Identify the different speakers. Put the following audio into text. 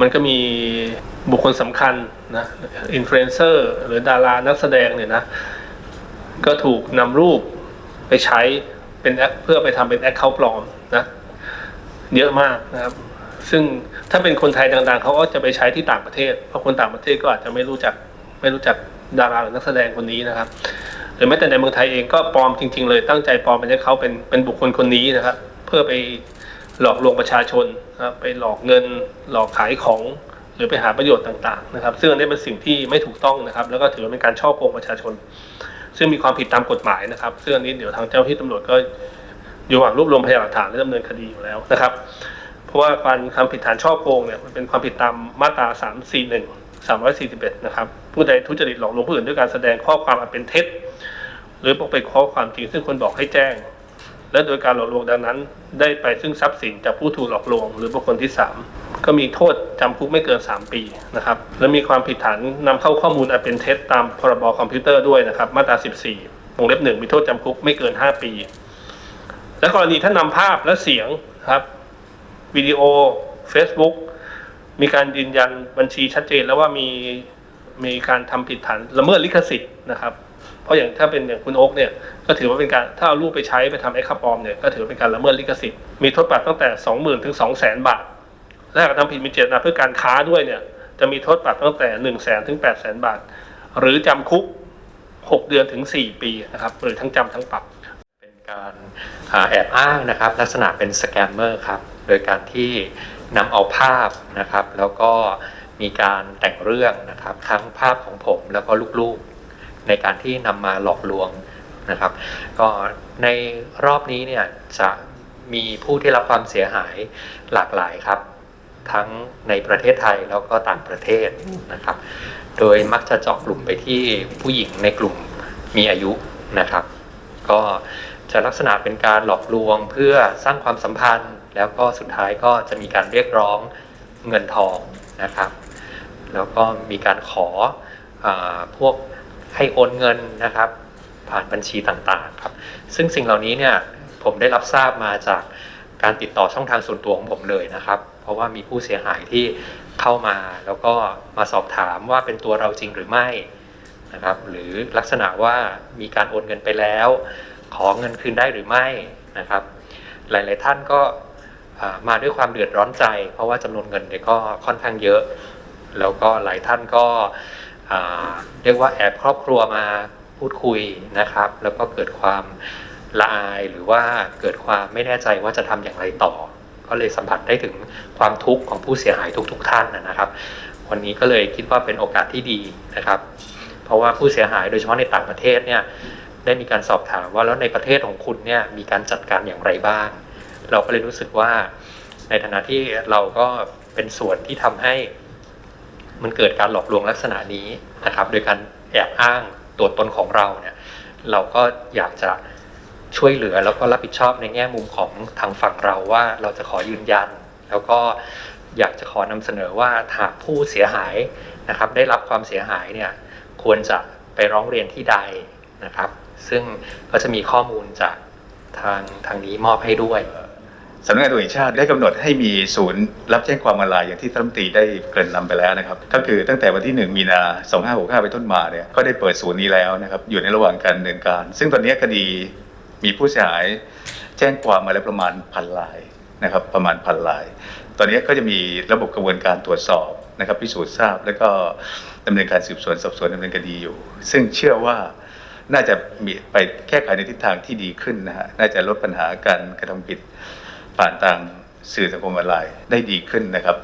Speaker 1: มันก็มีบุคคลสำคัญนะอินฟลูเอนเซอร์หรือดารานักแสดงเนี่ยนะ ก็ถูกนำรูปไปใช้เป็นแอคเพื่อไปทำเป็นแอคเคาท์ปลอมนะ เยอะมากนะครับ ซึ่งถ้าเป็นคนไทยดังๆ เขาก็จะไปใช้ที่ต่างประเทศ เพราะคนต่างประเทศก็อาจจะไม่รู้จักไม่รู้จักดาราหรือนักแสดงคนนี้นะครับหรือแม้แต่ในเมืองไทยเองก็ปลอมจริง ๆ เลยตั้งใจปลอมเป็นให้เขาเป็นเป็นบุคคลคนนี้นะครับ เพื่อไป หลอกลวงประชาชนนะครับไปหลอกเงินหลอกขายของหรือไปหาประโยชน์ต่างๆนะครับ ซึ่งอันนี้เป็นสิ่งที่ไม่ถูกต้องนะครับ แล้วก็ถือว่าเป็นการช่อโกงประชาชน ซึ่งมีความผิดตามกฎหมายนะครับ ซึ่งอันนี้เดี๋ยวทางเจ้าหน้าที่ตำรวจก็อยู่ระหว่างรวบรวมพยานหลักฐานและดำเนินคดีอยู่แล้วนะครับ เพราะว่าการความผิดฐานช่อโกงเนี่ยมันเป็นความผิดตามมาตรา 341 341 นะครับ ผู้ใดทุจริตหลอกลวงผู้อื่นด้วยการแสดงข้อความอันเป็นเท็จ หรือปกปิดข้อความจริงซึ่งคนบอกให้แจ้ง และโดยการหลอกลวงดังนั้น ได้ไปซึ่งทรัพย์สินจากผู้ถูกหลอกลวง หรือบุคคลที่ 3 ก็มีโทษจำคุกไม่เกิน 3 ปีนะครับและมีความผิดฐานนำเข้าข้อมูลอันเป็นเท็จตามพรบคอมพิวเตอร์ด้วยนะครับมาตรา 14วงเล็บหนึ่งมีโทษจำคุกไม่เกิน 5 ปี และกรณีถ้านำภาพและเสียงนะครับวิดีโอ Facebook มีการยืนยันบัญชีชัดเจนแล้วว่ามีมีการทำผิดฐานละเมิดลิขสิทธิ์นะครับ เพราะอย่างถ้าเป็นอย่างคุณโอ๊กเนี่ยก็ถือว่าเป็นการถ้าเอารูปไปใช้ไปทำไอคาปลอมเนี่ยก็ถือเป็นการละเมิดลิขสิทธิ์มีโทษปรับตั้งแต่ 20,000ถึง200,000 บาทและหากทำผิดมีเจตนาเพื่อการค้าด้วยเนี่ยจะมีโทษปรับตั้งแต่ 1 0 0 0 0แสนถึง8 0 0 0 0 บาท หรือจำคุก 6 เดือนถึง 4 ปีนะครับหรือทั้งจำทั้งปรับ
Speaker 2: เป็นการแอบอ้างนะครับลักษณะเป็นสแกมเมอร์ครับโดยการที่นำเอาภาพนะครับ แล้วก็มีการแต่งเรื่องนะครับ ทั้งภาพของผมแล้วก็ลูกๆ ในการที่นำมาหลอกลวงนะครับ ก็ในรอบนี้เนี่ยจะมีผู้ที่รับความเสียหายหลากหลายครับ ทั้งในประเทศไทยแล้วก็ต่างประเทศนะครับ โดยมักจะเจาะกลุ่มไปที่ผู้หญิงในกลุ่มมีอายุนะครับ ก็จะลักษณะเป็นการหลอกลวงเพื่อสร้างความสัมพันธ์ แล้วก็สุดท้ายก็จะมีการเรียกร้องเงินทองนะครับ แล้วก็มีการขออพวก ให้โอนเงินนะครับ ผ่านบัญชีต่างๆครับ ซึ่งสิ่งเหล่านี้เนี่ยผมได้รับทราบมาจากการติดต่อช่องทางส่วนตัวของผมเลยนะครับ เพราะว่ามีผู้เสียหายที่เข้ามาแล้วก็มาสอบถามว่าเป็นตัวเราจริงหรือไม่นะครับ หรือลักษณะว่ามีการโอนเงินไปแล้ว ขอเงินคืนได้หรือไม่นะครับ หลาย ๆ ท่านก็มาด้วยความเดือดร้อนใจ เพราะว่าจำนวนเงินเนี่ยก็ค่อนข้างเยอะ แล้วก็หลายท่านก็ เรียกว่าแอบครอบครัวมาพูดคุยนะครับ แล้วก็เกิดความละอายหรือว่าเกิดความไม่แน่ใจว่าจะทำอย่างไรต่อ ก็เลยสัมผัสได้ถึงความทุกข์ของผู้เสียหายทุก ๆ ท่านนะครับ วันนี้ก็เลยคิดว่าเป็นโอกาสที่ดีนะครับ เพราะว่าผู้เสียหายโดยเฉพาะในต่างประเทศเนี่ยได้มีการสอบถามว่าแล้วในประเทศของคุณเนี่ยมีการจัดการอย่างไรบ้าง เราก็เลยรู้สึกว่าในฐานะที่เราก็เป็นส่วนที่ทำให้ มันเกิดการหลอกลวงลักษณะนี้นะครับ โดยการแอบอ้างตัวตนของเราเนี่ย เราก็อยากจะช่วยเหลือแล้วก็รับผิดชอบในแง่มุมของทางฝั่งเราว่าเราจะขอยืนยัน แล้วก็อยากจะขอนำเสนอว่าหากผู้เสียหายนะครับ ได้รับความเสียหายเนี่ยควรจะไปร้องเรียนที่ใดนะครับ ซึ่งก็จะมีข้อมูลจากทางทางนี้มอบให้ด้วย
Speaker 3: สำนักงานตำรวจแห่งชาติได้กำหนดให้มีศูนย์รับแจ้งความออนไลน์อย่างที่ท่านรัฐมนตรีได้เกริ่นนำไปแล้วนะครับก็คือตั้งแต่วันที่ 1 มีนา 2565เป็นต้นมาเนี่ยก็ได้เปิดศูนย์นี้แล้วนะครับอยู่ในระหว่างการดำเนินการ ซึ่งตอนนี้คดีมีผู้เสียหายแจ้งความมาแล้วประมาณพันลายนะครับประมาณพันลาย ตอนนี้ก็จะมีระบบกระบวนการตรวจสอบนะครับพิสูจน์ทราบแล้วก็ดำเนินการสืบสวนสอบสวนดำเนินคดีอยู่ ซึ่งเชื่อว่าน่าจะมีไปแก้ไขในทิศทางที่ดีขึ้นนะฮะน่าจะลดปัญหาการกระทำผิด ผ่านทางสื่อสังคมออนไลน์ได้ดีขึ้นนะครับ